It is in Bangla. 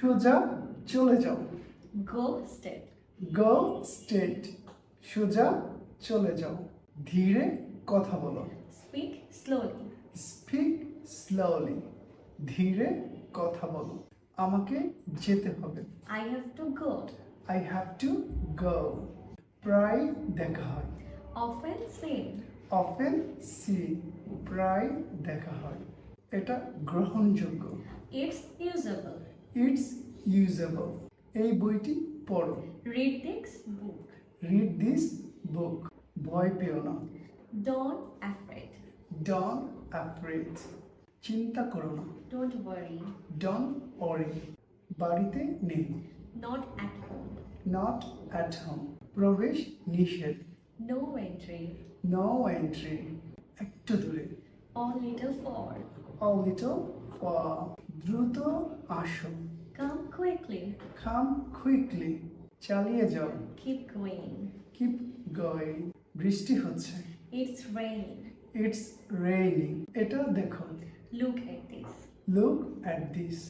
সোজা চলে যাও। Go স্টেট গো স্টেট সোজা চলে যাও। ধীরে কথা বলো। স্পিক স্লোলি স্পিক স্লোলি ধীরে কথা বলো। আমাকে যেতে হবে। I have to go. I have to go প্রায় দেখা হয়। Often seen. অফেন সি প্রায় দেখা হয়। এটা গ্রহণযোগ্য। It's usable. ইটস ইউজেবল এই বইটি পড়ো Read this book. Read this book ভয় পেও না Don't afraid. ডন অ্যাফ্রেড চিন্তা করো না Don't worry. ডন অরি বাড়িতে নেই Not at home. Not at home প্রবেশ নিষেধ No entry. নো এন্ট্রি একটু দূরে A little forward. A little দ্রুত আসো Come quickly. কাম কুইকলি চালিয়ে যাও Keep going. কিপ গোয়িং বৃষ্টি হচ্ছে It's raining. ইটস রেইনিং এটা দেখো Look at this. Look at this